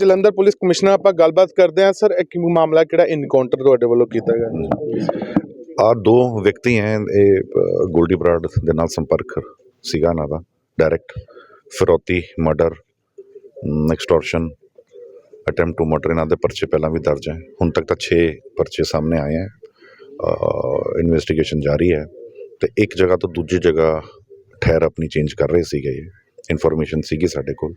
Jalandhar police commissioner ਆਪਾਂ ਗੱਲਬਾਤ ਕਰਦੇ ਹਾਂ। ਸਰ, ਇਹ ਮਾਮਲਾ ਕਿਹੜਾ ਇਨਕਾਊਂਟਰ ਤੁਹਾਡੇ ਵੱਲੋਂ ਕੀਤਾ ਗਿਆ? ਆ ਦੋ ਵਿਅਕਤੀ ਹੈ, ਇਹ ਗੋਲਡੀ ਬਰਾਡ ਦੇ ਨਾਲ ਸੰਪਰਕ ਸੀਗਾ ਇਹਨਾਂ ਦਾ direct ਫਿਰੌਤੀ murder extortion attempt to murder ਇਹਨਾਂ ਦੇ ਪਰਚੇ ਪਹਿਲਾਂ ਵੀ ਦਰਜ ਹੈ। ਹੁਣ ਤੱਕ ਤਾਂ 6 ਪਰਚੇ ਸਾਹਮਣੇ ਆਏ ਹੈ। ਇਨਵੈਸਟੀਗੇਸ਼ਨ ਜਾਰੀ ਹੈ ਤੇ ਇੱਕ ਜਗ੍ਹਾ ਤੋਂ ਦੂਜੀ ਜਗ੍ਹਾ ਠਹਿਰ ਆਪਣੀ ਚੇਂਜ ਕਰ ਰਹੇ ਸੀਗੇ ਇਨਫੋਰਮੇਸ਼ਨ ਸੀਗੀ ਸਾਡੇ ਕੋਲ।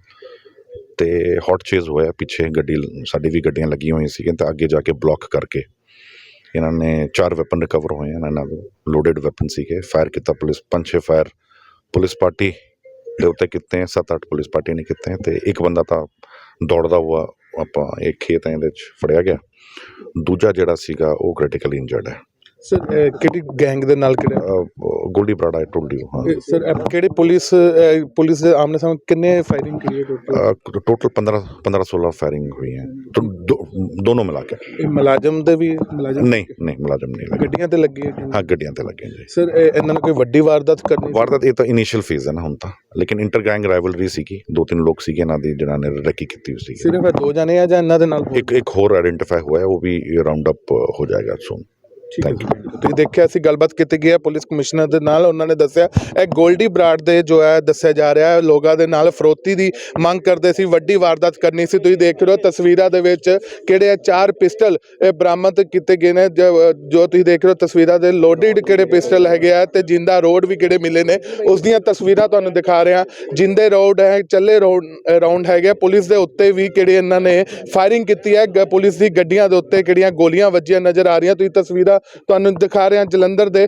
ਤੇ ਹੌਟ ਚੇਜ਼ ਹੋਇਆ, ਪਿੱਛੇ ਗੱਡੀ ਸਾਡੀ ਵੀ ਗੱਡੀਆਂ ਲੱਗੀਆਂ ਹੋਈਆਂ ਸੀਗੀਆਂ ਤਾਂ ਅੱਗੇ ਜਾ ਕੇ ਬਲੌਕ ਕਰਕੇ। ਇਹਨਾਂ ਨੇ ਚਾਰ ਵੈਪਨ ਰਿਕਵਰ ਹੋਏ ਇਹਨਾਂ ਦੇ ਲੋਡਡ ਵੈਪਨ ਸੀਗੇ। ਫਾਇਰ ਕੀਤਾ ਪੁਲਿਸ, ਪੰਜ ਛੇ ਫਾਇਰ ਪੁਲਿਸ ਪਾਰਟੀ ਦੇ ਉੱਤੇ ਕੀਤੇ ਸੱਤ ਅੱਠ ਪੁਲਿਸ ਪਾਰਟੀ ਨੇ ਕੀਤੇ ਹੈ ਤੇ ਇੱਕ ਬੰਦਾ ਤਾਂ ਦੌੜਦਾ ਹੋਇਆ ਆਪਾਂ ਇਹ ਖੇਤ ਇਹਦੇ ਵਿੱਚ ਫੜਿਆ ਗਿਆ। ਦੂਜਾ ਜਿਹੜਾ ਸੀਗਾ ਉਹ ਕ੍ਰਿਟੀਕਲੀ ਇੰਜਰਡ ਹੈ। ਸਰ ਕਿਹੜੀ ਗੈਂਗ ਦੇ ਨਾਲ ਕਿਹੜੇ ਗੋਲਡੀ ਬਰਾੜਾ ਹੈ ਟੁੰਡੀ ਹਾਂ। ਸਰ ਕਿਹੜੇ ਪੁਲਿਸ ਪੁਲਿਸ ਦੇ ਆਮਨੇ ਸਾਹਮਣੇ ਕਿੰਨੇ ਫਾਇਰਿੰਗ ਕਰੀਏ ਟੋਟਲ ਟੋਟਲ 15 15 16 ਫਾਇਰਿੰਗ ਹੋਈ ਹੈ। ਦੋਨੋਂ ਮਿਲਾ ਕੇ। ਮੁਲਾਜ਼ਮ ਦੇ ਵੀ ਮੁਲਾਜ਼ਮ ਨਹੀਂ ਨਹੀਂ ਮੁਲਾਜ਼ਮ ਨਹੀਂ ਗੱਡੀਆਂ ਤੇ ਲੱਗੀ ਹਾਂ ਗੱਡੀਆਂ ਤੇ ਲੱਗੇ ਜੀ। ਸਰ ਇਹਨਾਂ ਨੂੰ ਕੋਈ ਵੱਡੀ ਵਾਰਦਾਤ ਕਰਨੀ ਵਾਰਦਾਤ ਇਹ ਤਾਂ ਇਨੀਸ਼ੀਅਲ ਫੇਜ਼ ਹੈ ਨਾ ਹੁਣ ਤਾਂ। ਲੇਕਿਨ ਇੰਟਰ ਗੈਂਗ ਰਾਈਵਲਰੀ ਸੀਗੀ। ਦੋ ਤਿੰਨ ਲੋਕ ਸੀਗੇ ਇਹਨਾਂ ਦੀ ਜਿਨ੍ਹਾਂ ਨੇ ਰੈਕੀ ਕੀਤੀ ਹੋਈ ਸੀ ਸਿਰਫ ਦੋ ਜਣੇ ਆ ਜਾਂ ਇਹਨਾਂ ਦੇ ਨਾਲ ਇੱਕ ਇੱਕ ਹੋਰ ਆਇਡੈਂਟੀਫਾਈ ਹੋਇਆ ਉਹ ਵੀ ਰਾਉਂਡ ਅਪ ਹੋ ਜਾਏਗਾ ਸੂਨ Thank ਜੀ। ਤੁਸੀਂ ਦੇਖਿਆ ਅਸੀਂ ਗੱਲਬਾਤ ਕੀਤੀ ਗਈ ਹੈ ਪੁਲਿਸ ਕਮਿਸ਼ਨਰ ਦੇ ਨਾਲ ਉਹਨਾਂ ਨੇ ਦੱਸਿਆ ਇਹ ਗੋਲਡੀ ਬਰਾੜ ਦੇ ਜੋ ਹੈ ਦੱਸਿਆ ਜਾ ਰਿਹਾ ਹੈ ਲੋਕਾਂ ਦੇ ਨਾਲ ਫਰੋਤੀ ਦੀ ਮੰਗ ਕਰਦੇ ਸੀ ਵੱਡੀ ਵਾਰਦਾਤ ਕਰਨੀ ਸੀ ਤੁਸੀਂ ਦੇਖ ਰਹੇ ਹੋ ਤਸਵੀਰਾਂ ਦੇ ਵਿੱਚ ਕਿਹੜੇ ਚਾਰ ਪਿਸਟਲ ਇਹ ਬਰਾਮਦ ਕੀਤੇ ਗਏ ਨੇ ਜੋ ਤੁਸੀਂ ਦੇਖ ਰਹੇ ਹੋ ਤਸਵੀਰਾਂ ਦੇ ਲੋਡਡ ਕਿਹੜੇ ਪਿਸਟਲ ਹੈਗੇ ਆ ਤੇ ਜਿੰਦਾ ਰੋਡ ਵੀ ਕਿਹੜੇ ਮਿਲੇ ਨੇ ਉਸ ਦੀਆਂ ਤਸਵੀਰਾਂ ਤੁਹਾਨੂੰ ਦਿਖਾ ਰਿਹਾ ਜਿੰਦੇ ਰੋਡ ਹੈ ਚੱਲੇ ਰੋਡ ਰਾਉਂਡ ਹੈਗੇ। ਪੁਲਿਸ ਦੇ ਉੱਤੇ ਵੀ ਕਿਹੜੇ ਇਹਨਾਂ ਨੇ ਫਾਇਰਿੰਗ ਕੀਤੀ ਹੈ ਪੁਲਿਸ ਦੀ ਗੱਡੀਆਂ ਦੇ ਉੱਤੇ ਕਿਹੜੀਆਂ ਗੋਲੀਆਂ ਵੱਜੀਆਂ ਨਜ਼ਰ ਆ ਰਹੀਆਂ ਤੁਸੀਂ ਤਸਵੀਰਾਂ ਤੁਹਾਨੂੰ ਦਿਖਾ ਰਿਹਾ ਜਲੰਧਰ ਦੇ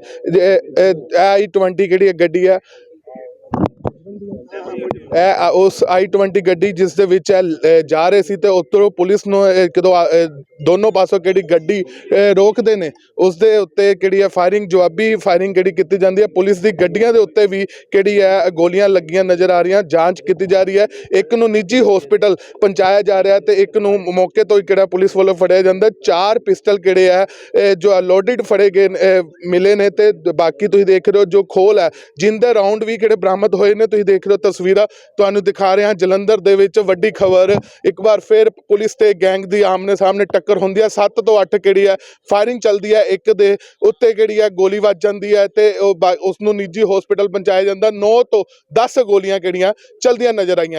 ਆਈ 20 ਕਿਹੜੀ ਹੈ ਗੱਡੀ ਹੈ? ਇਹ ਆ- ਉਸ i20 ਗੱਡੀ ਜਿਸ ਦੇ ਵਿੱਚ ਇਹ ਜਾ ਰਹੇ ਸੀ ਤੇ ਉੱਤੋਂ ਪੁਲਿਸ ਨੂੰ ਇਹ ਆ- ਦੋਨੋਂ ਪਾਸੋਂ ਕਿਹੜੀ ਗੱਡੀ ਰੋਕਦੇ ਨੇ ਉਸ ਦੇ ਉੱਤੇ ਕਿਹੜੀ ਹੈ ਫਾਇਰਿੰਗ ਜਵਾਬੀ ਫਾਇਰਿੰਗ ਕਿਹੜੀ ਕੀਤੀ ਜਾਂਦੀ ਹੈ ਪੁਲਿਸ ਦੀ ਗੱਡੀਆਂ ਦੇ ਉੱਤੇ ਵੀ ਕਿਹੜੀ ਹੈ ਗੋਲੀਆਂ ਲੱਗੀਆਂ ਨਜ਼ਰ ਆ ਰਹੀਆਂ ਜਾਂਚ ਕੀਤੀ ਜਾ ਰਹੀ ਹੈ ਇੱਕ ਨੂੰ ਨਿੱਜੀ ਹਸਪੀਟਲ ਪਹੁੰਚਾਇਆ ਜਾ ਰਿਹਾ ਤੇ ਇੱਕ ਨੂੰ ਮੌਕੇ ਤੋਂ ਹੀ ਕਿਹੜਾ ਪੁਲਿਸ ਵੱਲੋਂ ਫੜਿਆ ਜਾਂਦਾ ਚਾਰ ਪਿਸਟਲ ਕਿਹੜੇ ਆ ਇਹ ਜੋ ਲੋਡਡ ਫੜੇ ਗਏ ਨੇ, ਮਿਲੇ ਨੇ ਤੇ ਬਾਕੀ ਤੁਸੀਂ ਦੇਖ ਰਹੇ ਹੋ ਜੋ ਖੋਲ ਹੈ ਜਿੰਦੇ ਰਾਉਂਡ ਵੀ ਕਿਹੜੇ ਬਰਾਮਦ ਹੋਏ ਨੇ ਤੁਸੀਂ ਦੇਖ ਰਹੇ ਹੋ ਤਸਵੀਰਾਂ ਤੁਹਾਨੂੰ ਦਿਖਾ ਰਿਹਾ ਜਲੰਧਰ ਦੇ ਵਿੱਚ ਵੱਡੀ ਖਬਰ। ਇੱਕ ਵਾਰ ਫਿਰ ਪੁਲਿਸ ਤੇ ਗੈਂਗ ਦੀ ਆਮਨੇ ਸਾਹਮਣੇ ਟੱਕਰ ਹੁੰਦੀ ਹੈ। 7 ਤੋਂ 8 ਕਿਹੜੀ ਹੈ? ਫਾਇਰਿੰਗ ਚੱਲਦੀ ਹੈ ਇੱਕ ਦੇ ਉੱਤੇ ਕਿਹੜੀ ਹੈ? ਗੋਲੀ ਵੱਜ ਜਾਂਦੀ ਹੈ ਤੇ ਉਹ ਬਾ- ਉਸ ਨੂੰ ਨਿੱਜੀ ਹਸਪੀਟਲ ਪਹੁੰਚਾਇਆ ਜਾਂਦਾ। 9 ਤੋਂ 10 ਗੋਲੀਆਂ ਕਿਹੜੀਆਂ ਚਲਦੀਆਂ ਨਜ਼ਰ ਆਈਆਂ।